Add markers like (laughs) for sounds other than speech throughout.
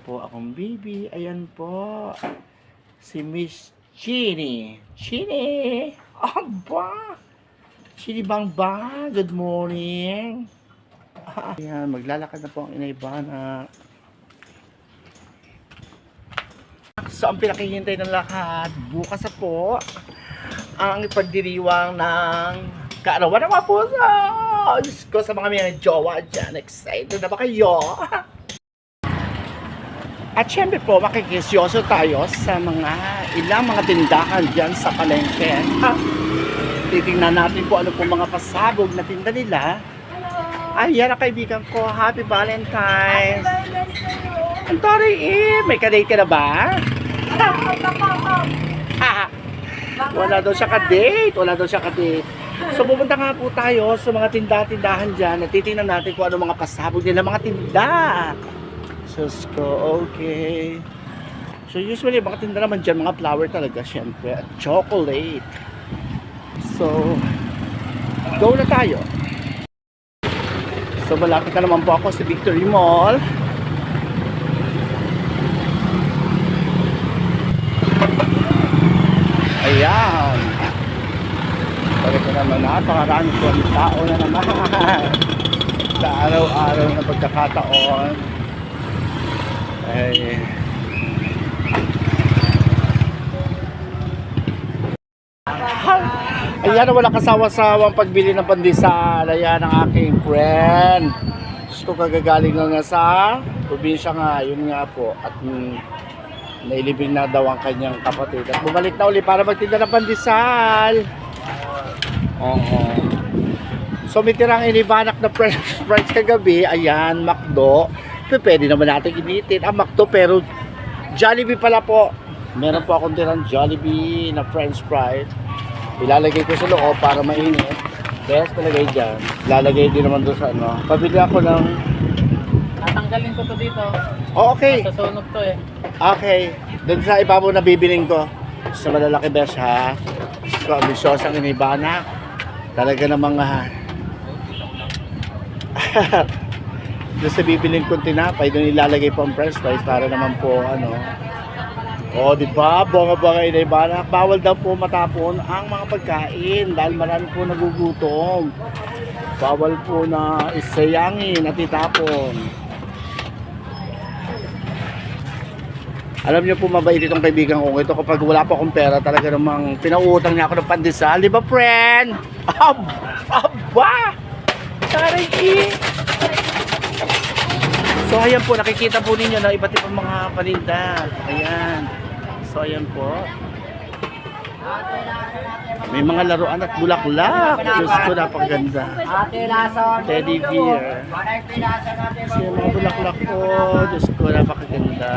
po akong baby. Ayan po. Si Miss Chini. Chini! Aba! Chini Bang Bang. Good morning. (laughs) Ayan, maglalakad na po ang inay Bana. So, ang pinakihintay ng lahat, bukas na po, ang ipagdiriwang ng kaarawan ng mga puso. Diyos ko sa mga mga jowa dyan. Excited na ba kayo? (laughs) At syempre po, makikisyoso tayo sa mga ilang mga tindahan dyan sa palengke. Ha? Titingnan natin kung ano po mga pasabog na tinda nila. Ay, yan ang kaibigan ko. Happy Valentine's! Ang tari eh! May kadate ka na ba? Ha? (laughs) Wala daw siya ka-date. Wala daw siya ka-date. So pupunta nga po tayo sa mga tinda-tindahan dyan at titingnan natin kung ano mga pasabog nila mga tinda. Sus ko, okay. So usually mga tinda naman dyan, mga flower talaga syempre at chocolate. So, go na tayo. So malapit na naman po ako sa Victory Mall. Ayan. Talaga naman napakarami po ang tao na naman. (laughs) sa araw-araw na pagkakataon. Ay, Ayan na walang kasawa-sawang pagbili ng pandesal. Ayan ang aking friend. Gusto kagagaling lang nga sa probinsya nga. Yun nga po. At mm, nailibing na daw ang kanyang kapatid. At bumalik na uli para magtinda ng pandesal. Oo. So may tirang inibanak na french (laughs) fries kagabi. Ayan, McDo. Pero pwede naman natin initin ang McDo pero Jollibee pala po. Meron po akong tirang Jollibee na french fries. Ilalagay ko sa loob para mainit. Kaya palagay dyan. Ilalagay din naman doon sa ano. Pabili ako ng... Tatanggalin ko to dito. Oh, okay. Sasunog to eh. Okay. Doon sa ibabaw na bibiling ko. Sa malalaki besh ha. So, ambisyosa ang inibana. Talaga namang ah, (laughs) doon sa bibiling kong tinapay, doon ilalagay po ang french fries para naman po ano. O, oh, di ba? Bonga-bonga inibana. Bawal daw po matapon ang mga pagkain dahil marami po nagugutom. Bawal po na isayangin at itapon. Alam niyo po mabait itong kaibigan ko ito kapag wala pa akong pera talaga namang pinautang niya ako ng pandesal, di ba friend? Ab aba! Taray! So ayan po, nakikita po ninyo na iba't ibang mga paninda. Ayan. So ayan po. May mga laruan at bulaklak. Diyos ko, napakaganda. Teddy bear. Yung mga bulaklak po, Diyos ko, napakaganda.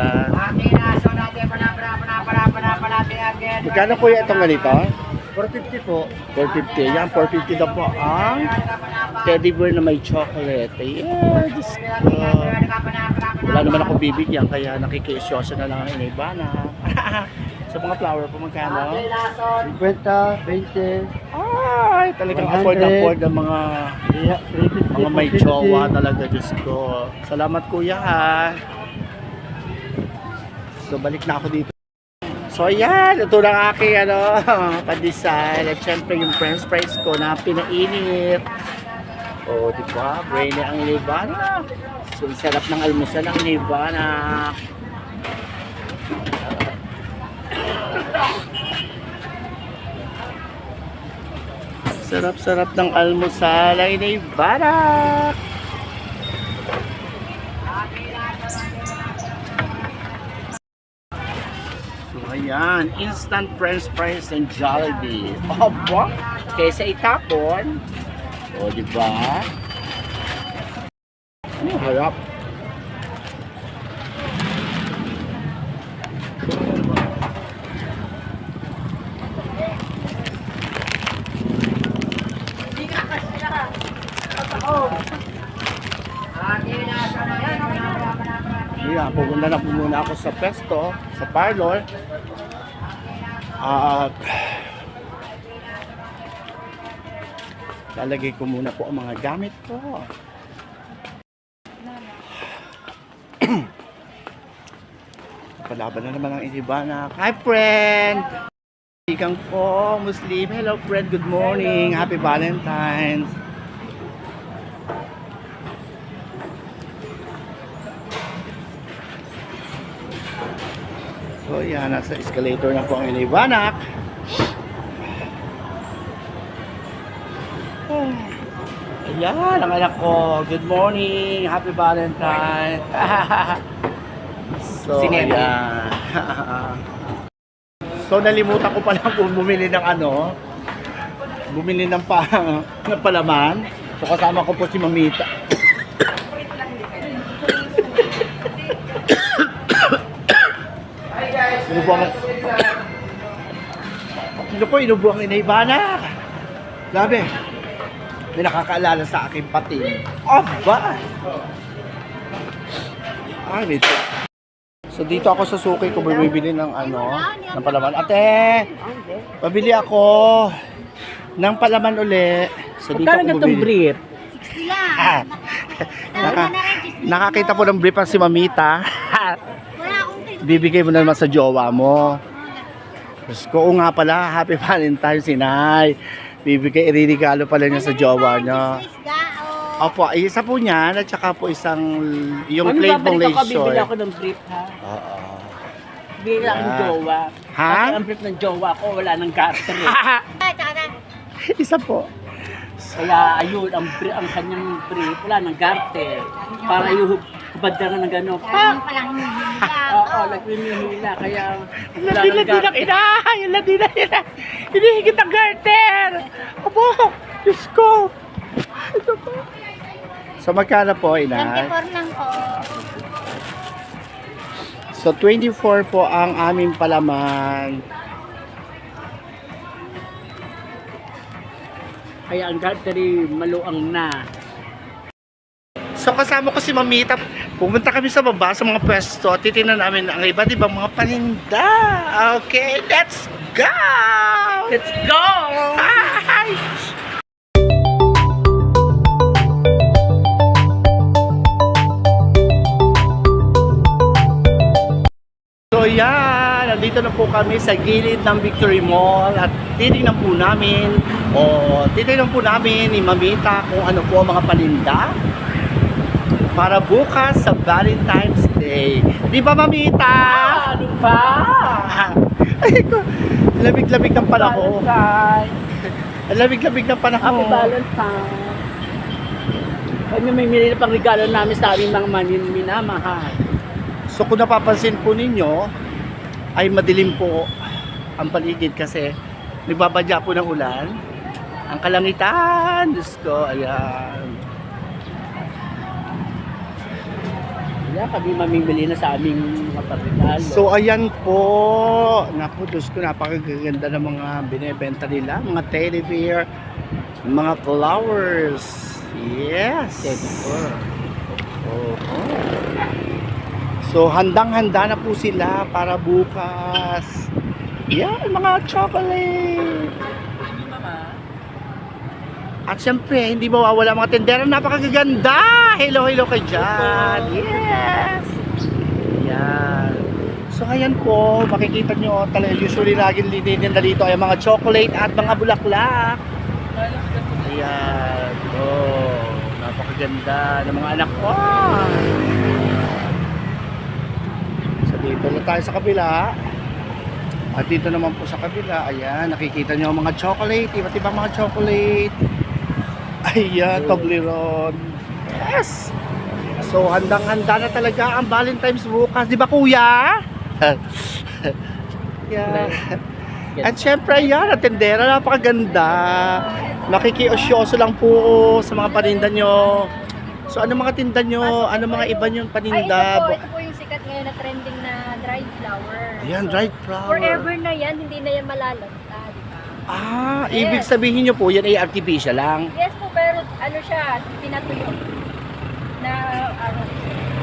Magkano po itong ganito? 450 po. 450. Yan, 450 daw po ang teddy bear na may chocolate. Ayan, Diyos ko. Wala naman ako bibigyan, kaya nakikisyoso na lang ang iba na. (laughs) Sa mga flower po magkano? Ate Lason. 50, 20, Ay, talagang 100. afford na afford ng mga yeah, 350, mga may 450. jowa talaga, Diyos ko. Salamat kuya ha. So balik na ako dito. So ayan, ito na aking ano, (laughs) pandesal. At syempre yung french fries ko na pinainit. O, oh, di ba? Brainy ang Nirvana. So, ang sarap ng almusal ng Nirvana. Sarap-sarap ng almusal ay Nirvana. Ayan. Instant french fries and Jollibee. Aba! Kesa itapon. O, di ba? Ano harap? Ate Ayan, pupunta na po muna ako sa pesto, sa parlor. At lalagay ko muna po ang mga gamit ko. (clears throat) Palaban na naman ang Ivana. Hi, friend! Ikang po, Muslim. Hello, friend. Good morning. Happy Valentine's. So, yan. Nasa escalator na po ang Inivanak. Ayan, ang anak ko. Good morning. Happy Valentine. (laughs) so, Si Nemi. ayan. (laughs) so, nalimutan ko pala bumili ng ano. Bumili ng, pa, (laughs) ng palaman. So, kasama ko po si Mamita. Inubuang Sino po inubuang inaibana? Grabe. May nakakaalala sa akin pati. Aba! Ay, may So dito ako sa suki ko bibili ng ano, ng palaman. Ate, pabili ako ng palaman uli. So dito Magkano ako bumili. brief? Ah, (laughs) naka, nakakita po ng brief si Mamita. (laughs) Bibigay mo na naman sa jowa mo. Diyos ko, oo nga pala, happy Valentine's sinay. Bibigay, iririgalo pala niya sa jowa niya. Opo, isa po niyan at saka po isang yung Ano plain babalik ako, bibili foundation. ako ng brief ha? Oo. Bibili ako ng Yeah. jowa. Ha? Kasi ang brief ng jowa ko, wala nang garter eh. (laughs) isa po. Kaya ayun, ang, brief, ang kanyang brief, wala nang garter. Para yung hubad na ng gano'n. Pa! Oo, nagpinihila. Kaya wala Ladi, nang ladi ng garter. ina! Yung ladi na ina! Hinihigit ang garter! Opo! Diyos ko! Ito po. So magkano po, ina? 24 lang po. So 24 po ang aming palaman. Kaya ang garter ay maluang na. So kasama ko si Mamita. Pumunta kami sa baba sa mga pwesto. Titingnan namin ang iba't ibang mga paninda. Okay, let's go! Let's go! Hi! So yan, nandito na po kami sa gilid ng Victory Mall at titingnan po namin o titingnan po namin ni Mamita kung ano po ang mga paninda para bukas sa Valentine's Day. Di ba Mamita? Ano ba? (laughs) Ay lamig-lamig ng panahon. Valentine. Lamig-lamig ng Happy panahon. Valentine. Kami may minili pang regalo namin sa aming mga manin minamahal. So kung napapansin po ninyo, ay madilim po ang paligid kasi nagbabadya po ng ulan. Ang kalangitan, Diyos ko, ayan. Kaya kami mamimili na sa aming mga pagregalo. So ayan po, naku Diyos ko, napakaganda ng mga binebenta nila, mga teddy bear, mga flowers. Yes. Oo. So handang-handa na po sila para bukas. Yan, mga chocolate. At syempre, hindi mawawala mga tendera. Napakaganda! Hello, hello kay dyan. Yes! Yan. So, ayan po, makikita nyo, talaga usually laging linitin na dito ay mga chocolate at mga bulaklak. Ayan. Oh, napakaganda ng mga anak ko. So, dito na tayo sa kabila. At dito naman po sa kabila, ayan, nakikita nyo ang mga chocolate, iba't ibang mga chocolate. Ayan, Toblerone. Yes! So, handang-handa na talaga ang Valentine's bukas. Di ba, kuya? (laughs) yeah. At syempre, yan, ang tendera, napakaganda. Nakikiosyoso lang po sa mga paninda nyo. So, ano mga tinda nyo? Ano mga iba nyo Ay, ito paninda? po, ito po yung sikat ngayon na trending na dried flower. Ayan, dried flower. Forever na yan, hindi na yan malalanta. Ah, Yes. ibig sabihin nyo po, yan ay artificial lang. Yes po, pero ano siya, pinatuyo. Na, ano,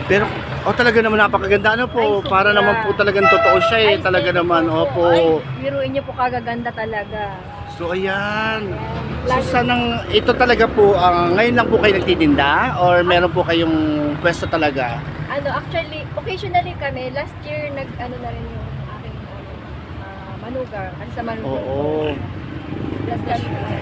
Pero, oh talaga naman napakaganda ano po. Ay. Para naman po talagang totoo siya eh. Ay, Talaga naman, po. opo. Ay, biruin niyo po kagaganda talaga. So, ayan. So, sanang, ito talaga po, ang ngayon lang po kayo nagtitinda? Or meron po kayong pwesto talaga? ano, actually, occasionally kami, last year, nag, ano na rin yung manugar. Kasi sa manugar. Oo. Last year.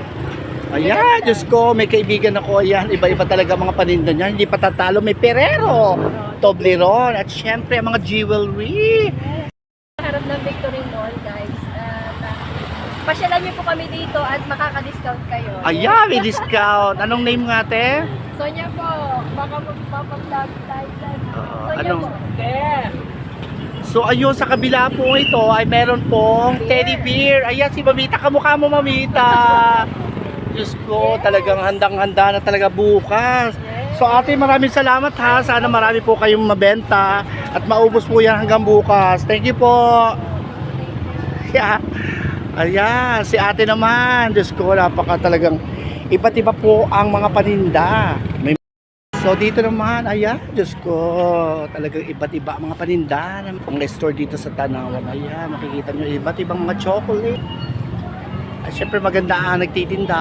Ayan, Diyos ko, may kaibigan ako. Ayan, iba-iba talaga mga paninda niya. Hindi pa tatalo, may Perero, Toblerone, at syempre mga jewelry. Harap ng Victory Mall, guys. At, ah, pasyalan niyo po kami dito at makaka-discount kayo. Ayan, may discount. Anong name nga, te? Sonya po, baka magpapag-vlog tayo dyan. Oo, Sonya anong- po. So ayun, sa kabila po ito ay meron pong teddy bear. Ayan, si Mamita. Kamukha mo, Mamita. Diyos ko, talagang handang-handa na talaga bukas. So ate, maraming salamat ha. Sana marami po kayong mabenta at maubos po yan hanggang bukas. Thank you po. (laughs) Yeah. Ayan, si ate naman. Diyos ko, napaka talagang iba't iba po ang mga paninda. May So dito naman, ayan, Diyos ko, talagang iba't iba ang mga paninda ng mga store dito sa Tanawan. Ayan, makikita nyo iba't ibang mga chocolate. At syempre maganda ang nagtitinda.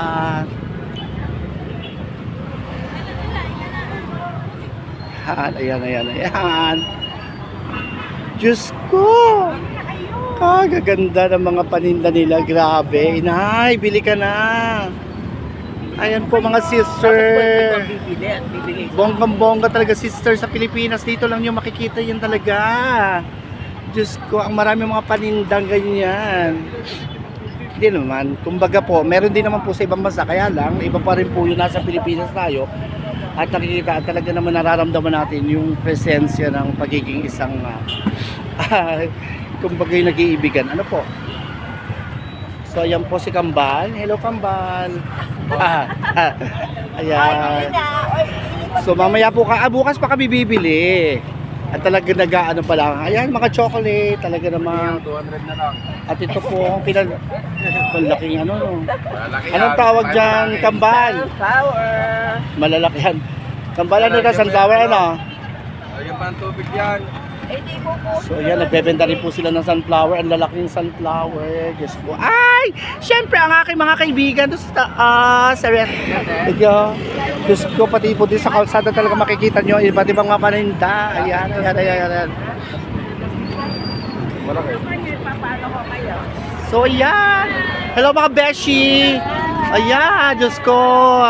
Ayan, ayan, ayan, ayan. Diyos ko! Kagaganda ng mga paninda nila, grabe. Inay, bili ka na. Ayan po mga sister. Bonggang-bongga talaga sister sa Pilipinas. Dito lang yung makikita yan talaga. Diyos ko, ang marami mga panindang ganyan. Hindi naman. Kumbaga po, meron din naman po sa ibang bansa. Kaya lang, iba pa rin po yung nasa Pilipinas tayo. At nakikita, at talaga naman nararamdaman natin yung presensya ng pagiging isang, uh, (laughs) kumbaga yung nag-iibigan. Ano po? So, ayan po si Kambal. Hello, Kambal. Ah, ayan. So mamaya po ka, ah, bukas pa kami bibili. At talaga nag-ano pa lang. Ayan, mga chocolate, talaga namang. 200 na lang. At ito po, ang pinag... Malaking ano, no? Malaki Anong tawag dyan, kambal? Flower. Malalaki yan. Kambal ano na, sunflower ano? Lagyan pa ng tubig yan. Eh. So yan, nagbebenta rin po sila ng sunflower. Ang lalaking sunflower. Diyos ko. Ay! Siyempre, ang aking mga kaibigan doon sa ah, sa red. Ito. Diyos ko, pati po din sa kalsada talaga makikita nyo. Iba't ibang mga paninda. Ayan, ayan, ayan, ayan. So, ayan. Hello mga beshi. Ayan, Diyos ko.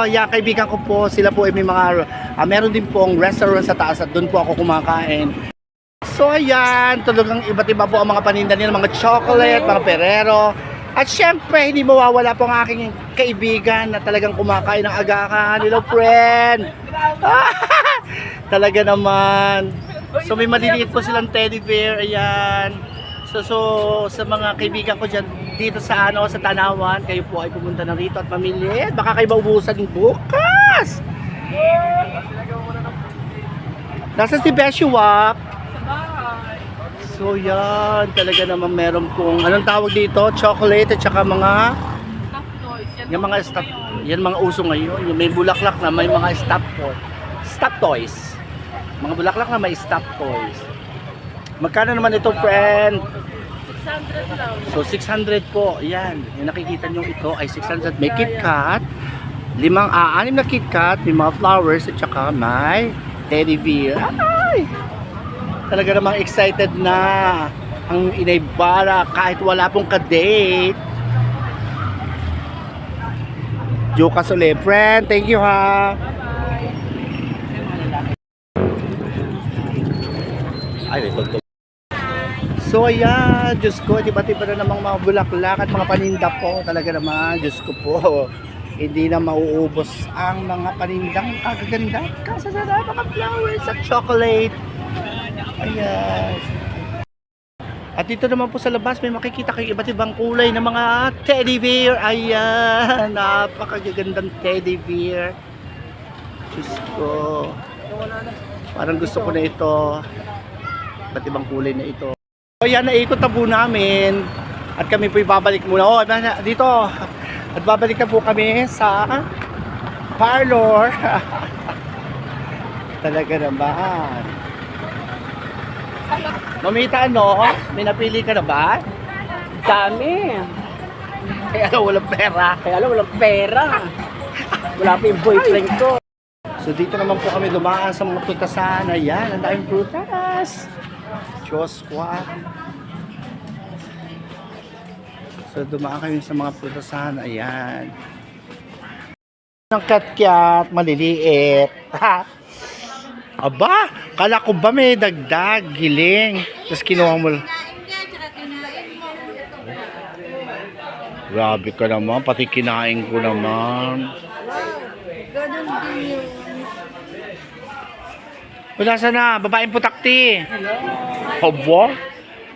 Ayan, kaibigan ko po. Sila po ay may mga, ah, meron din pong restaurant sa taas at doon po ako kumakain. So, ayan. Talagang iba't iba po ang mga paninda nila. Mga chocolate, mga perero. At syempre, hindi mawawala po ang aking kaibigan na talagang kumakain ng agakan. Hello, friend. (laughs) Talaga naman. So, may maliliit po silang teddy bear. Ayan. So, so sa mga kaibigan ko dyan dito sa ano sa Tanawan, kayo po ay pumunta na rito at mamili. Baka kayo maubusan bukas. Nasa si Beshuwap? So yan, talaga naman meron pong, anong tawag dito? Chocolate at saka mga yung mga stop, yan mga uso ngayon. Yung may bulaklak na may mga stop toys. Stop toys. Mga bulaklak na may stop toys. Magkano naman ito, friend? 600 lang. So 600 po, yan. Yung nakikita nyo ito ay 600. May KitKat, limang aanim na KitKat, may mga flowers at saka may teddy bear. Ay! Talaga namang excited na ang Inay Bara kahit wala pong ka-date. Jokas ulit, friend. Thank you ha. Ay. So ayan, Diyos ko, iba't iba na namang mga bulaklak at mga paninda po. Talaga naman, Diyos ko po. Hindi na mauubos ang mga panindang kagaganda. Kasasarap mga flowers at chocolate. Ayan. At dito naman po sa labas, may makikita kayo iba't ibang kulay ng mga teddy bear. Ayan, (laughs) napakagagandang teddy bear. Diyos ko. Parang gusto ko na ito. Iba't ibang kulay na ito. So yan, naikot na po namin. At kami po ibabalik muna. Oh, dito. At babalik na po kami sa parlor. (laughs) Talaga naman. Mamita ano? May napili ka na ba? Dami. Kaya walang pera. Kaya alam, walang pera. Wala pa yung boyfriend ko. So dito naman po kami dumaan sa mga prutasan. Ayan, ang daming prutas. Diyos ko. ah. So dumaan kami sa mga prutasan. Ayan. Ang kat-kat, maliliit. (laughs) Aba, kala ko ba may dagdag, giling. Tapos kinuha mo. Grabe ka naman, pati kinain ko naman. Wala sana, babaeng putakti. Aba,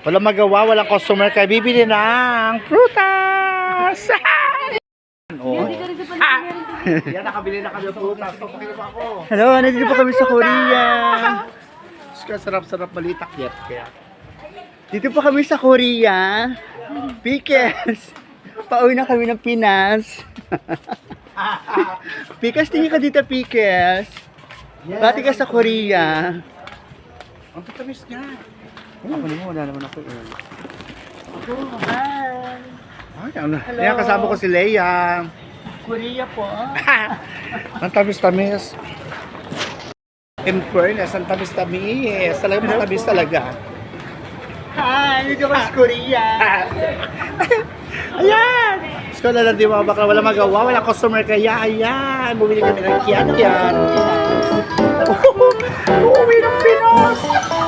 wala magawa, walang customer kaya bibili ng prutas. (laughs) Oo. Yan, nakabili na kami ng prutas. Papakita pa ako. Hello, nandito po kami sa Korea. Sarap-sarap malitak yet. Kaya. Dito po kami sa Korea. Pickles. Pauwi na kami ng Pinas. (laughs) Pickles, tingin ka dito, Pickles. Bati ka sa Korea. Ang tatamis niya. Ako naman, wala naman ako. eh. Ay, ano? Yan, kasama ko si Leia. Korea po. (laughs) Ang tamis-tamis. In fairness, ang tamis-tamis. Talaga matamis talaga. Hi, dito kami sa Korea. (laughs) Ayan! Skola lang di mga bakla. Wala magawa. Wala customer kaya. Ayan! Bumili kami ng kiat-kiat. (laughs)